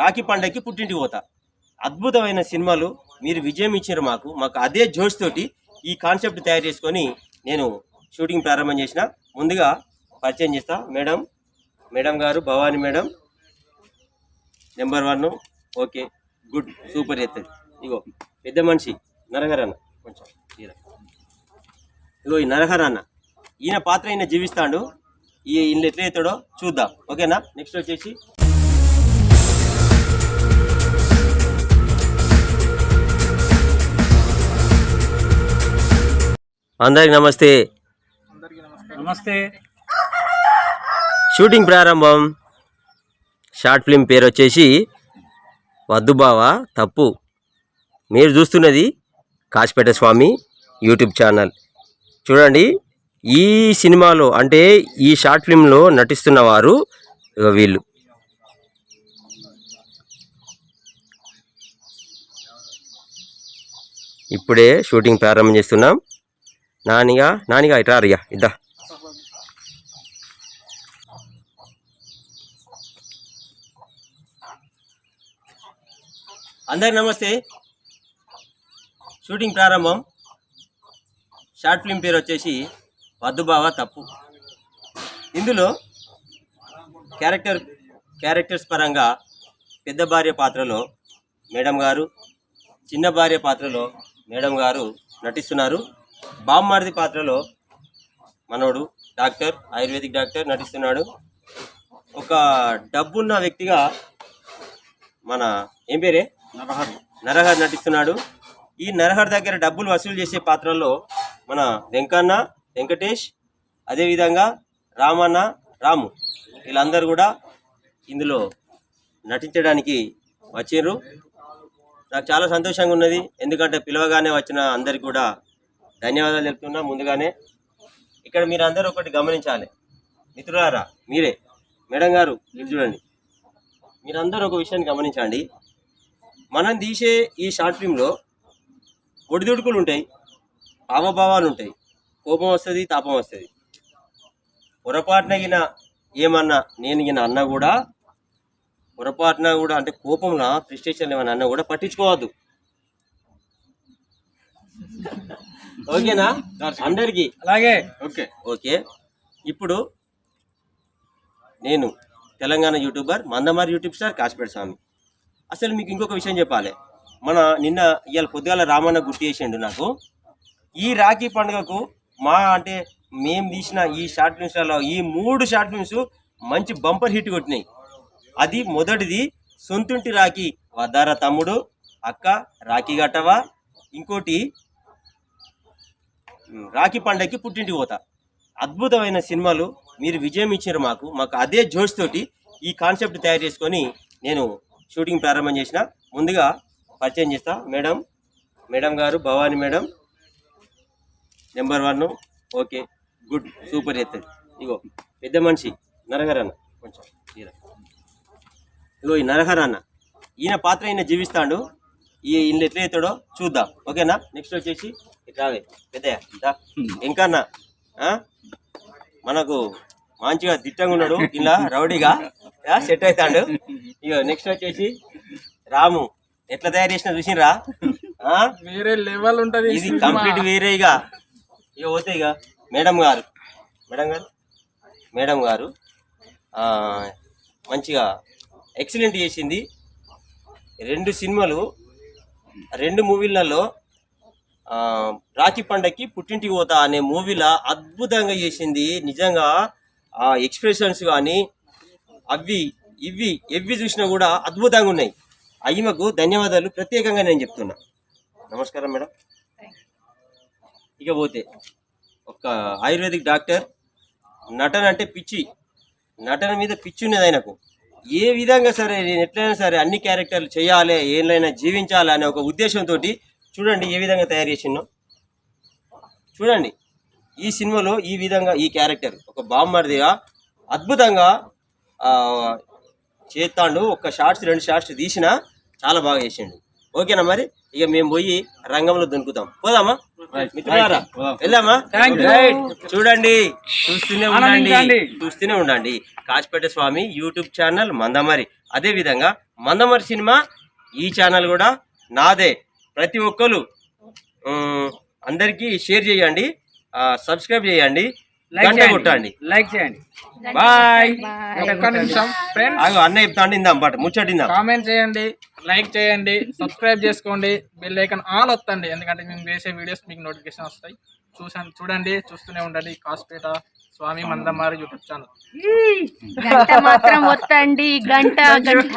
రాఖీ పండగకి పుట్టింటికి పోతా. అద్భుతమైన సినిమాలు మీరు విజయం ఇచ్చారు మాకు. మాకు అదే జోష్ తోటి ఈ కాన్సెప్ట్ తయారు చేసుకొని నేను షూటింగ్ ప్రారంభం చేసిన. ముందుగా పరిచయం చేస్తా. మేడం మేడం గారు Bhavani madam number one. Okay good super ఎత్తది. ఇగో పెద్ద మనిషి నరహర అన్న కొంచెం ఇగో ఈ నరహర అన్న ఈయన పాత్ర ఈయన జీవిస్తాడు. ఈ ఈయన ఎట్లయితాడో చూద్దాం. ఓకేనా? నెక్స్ట్ వచ్చేసి అందరికి నమస్తే. నమస్తే. షూటింగ్ ప్రారంభం. షార్ట్ ఫిల్మ్ పేరు వచ్చేసి వద్దు బావా తప్పు. మీరు చూస్తున్నది కాశపేట స్వామి యూట్యూబ్ ఛానల్. చూడండి ఈ సినిమాలో అంటే ఈ షార్ట్ ఫిల్మ్లో నటిస్తున్న వారు వీళ్ళు. ఇప్పుడే షూటింగ్ ప్రారంభం చేస్తున్నాం. నానిగా నానిగా ఇట్రా రియా ఇద్దా. అందరు నమస్తే. షూటింగ్ ప్రారంభం. షార్ట్ ఫిల్మ్ పేరు వచ్చేసి వద్దుబావ తప్పు. ఇందులో క్యారెక్టర్ క్యారెక్టర్స్ పరంగా పెద్ద భార్య పాత్రలో మేడం గారు చిన్న భార్య పాత్రలో మేడం గారు నటిస్తున్నారు. బామ్మార్ది పాత్రలో మనోడు డాక్టర్ ఆయుర్వేదిక్ డాక్టర్ నటిస్తున్నాడు. ఒక డబ్బున్న వ్యక్తిగా మన ఏం పేరే? నరహర్. నరహర్ నటిస్తున్నాడు. ఈ నరహర్ దగ్గర డబ్బులు వసూలు చేసే పాత్రల్లో మన వెంకన్న వెంకటేష్ అదేవిధంగా రామన్న రాము వీళ్ళందరూ కూడా ఇందులో నటించడానికి వచ్చిండ్రు నాకు చాలా సంతోషంగా ఉన్నది. ఎందుకంటే పిలవగానే వచ్చిన అందరికి కూడా ధన్యవాదాలు చెప్తున్నా ముందుగానే ఇక్కడ మీరు అందరూ ఒకటి గమనించాలి. మిత్రులారా మీరే. మేడం గారు మీరు చూడండి. మీరందరూ ఒక విషయాన్ని గమనించండి. మనం తీసే ఈ షార్ట్ ఫిల్మ్లో ఒడిదుడుకులు ఉంటాయి భావభావాలు ఉంటాయి. కోపం వస్తుంది తాపం వస్తుంది. పొరపాటునగిన ఏమన్నా నేను గిన అన్నా కూడా పొరపాటున కూడా అంటే కోపంలో ఫ్రిస్టేషన్ ఏమన్నా అన్నా కూడా పట్టించుకోవద్దు. ఓకేనా? అందరికీ? అలాగే. ఓకే. ఓకే. ఇప్పుడు నేను Telangana YouTuber Mandamarri YouTube star Kashapeta Swamy. అసలు మీకు ఇంకొక విషయం చెప్పాలి. మన నిన్న ఇవాళ పొద్దుగాల రామన్న గుర్తు చేసిండు నాకు. ఈ రాఖీ పండుగకు మా అంటే మేము తీసిన ఈ షార్ట్ ఫిల్మ్స్లలో ఈ మూడు షార్ట్ ఫిల్మ్స్ మంచి బంపర్ హిట్ కొట్టినాయి. అది మొదటిది సొంతుంటి రాఖీ వద్దార తమ్ముడు అక్క రాఖీ గట్టవా ఇంకోటి రాఖీ పండగకి పుట్టింటికి పోతా. అద్భుతమైన సినిమాలు మీరు విజయం ఇచ్చారు మాకు. మాకు అదే జోష్ తోటి ఈ కాన్సెప్ట్ తయారు చేసుకొని నేను షూటింగ్ ప్రారంభం చేసిన. ముందుగా పరిచయం చేస్తా. మేడం మేడం గారు Bhavani madam number one. Okay good super ఎత్తది. ఇగో పెద్ద మనిషి నరహరన్న. కొంచెం ఇగో ఈ నరహరన్న ఈయన పాత్ర ఈయన జీవిస్తాడు. ఈ ఈయన ఎట్లా అవుతాడో చూద్దాం. ఓకేనా? నెక్స్ట్ వచ్చేసి రావే పెద్దయ్య ఇంకన్నా ఆ? మనకు మంచిగా దిట్టంగా ఉన్నాడు. ఇలా రౌడీగా సెట్ అవుతాడు. ఇగో నెక్స్ట్ వచ్చేసి రాము. ఎట్లా తయారు చేసిన చూసినరా? వేరే లెవెల్ ఉంటది. ఇది కంప్లీట్ వేరే ఇక ఇక పోతే ఇక మేడం గారు. మేడం గారు? మేడం గారు మంచిగా ఎక్సలెంట్ చేసింది. రెండు సినిమాలు రెండు మూవీలలో రాఖీ పండగకి పుట్టింటికి పోతా అనే మూవీలా అద్భుతంగా చేసింది. నిజంగా ఆ ఎక్స్ప్రెషన్స్ కానీ అవి ఇవి ఎవి చూసినా కూడా అద్భుతంగా ఉన్నాయి. అయ్యమకు ధన్యవాదాలు. ప్రత్యేకంగా నేను చెప్తున్నా. నమస్కారం మేడం. ఇక పోతే ఒక ఆయుర్వేదిక్ డాక్టర్ నటన అంటే పిచ్చి. నటన మీద పిచ్చి ఉన్నది ఆయనకు. ఏ విధంగా సరే నేను ఎట్లయినా సరే అన్ని క్యారెక్టర్లు చేయాలి ఏదైనా జీవించాలి అనే ఒక ఉద్దేశంతో చూడండి ఏ విధంగా తయారు చేసిందో చూడండి ఈ సినిమాలో ఈ విధంగా ఈ క్యారెక్టర్ ఒక బామ్మర్దిగా అద్భుతంగా చేస్తాడు ఒక షార్ట్స్ రెండు షార్ట్స్ తీసినా చాలా బాగా చేసిండు. ఓకేనా మరి? ఇక మేము పోయి రంగంలో దునుకుతాం పోదామా? వెళ్దామా? చూడండి చూస్తూనే ఉండండి చూస్తూనే ఉండండి. Kachipeta Swamy YouTube channel Mandamarri. అదే విధంగా మందమరి సినిమా ఈ ఛానల్ కూడా నాదే. ప్రతి ఒక్కరు అందరికీ షేర్ చేయండి సబ్స్క్రైబ్ చేయండి. గంట కొట్టండి. లైక్ చేయండి. బాయ్ ఒక్క నిమిషం ఫ్రెండ్స్ ఆగు అన్న చెప్తాండి ఇందాం పాట ముచ్చటిందాం. కామెంట్ చేయండి లైక్ చేయండి సబ్స్క్రైబ్ చేసుకోండి బెల్ ఐకాన్ ఆల్ వస్తండి ఎందుకంటే మేము చేసే వీడియోస్ మీకు నోటిఫికేషన్ వస్తాయి. చూసాను చూడండి చూస్తూనే ఉండండి. Kaspeta Swamy Mandamarri YouTube channel. గంట మాత్రం వత్తండి గంట గంట.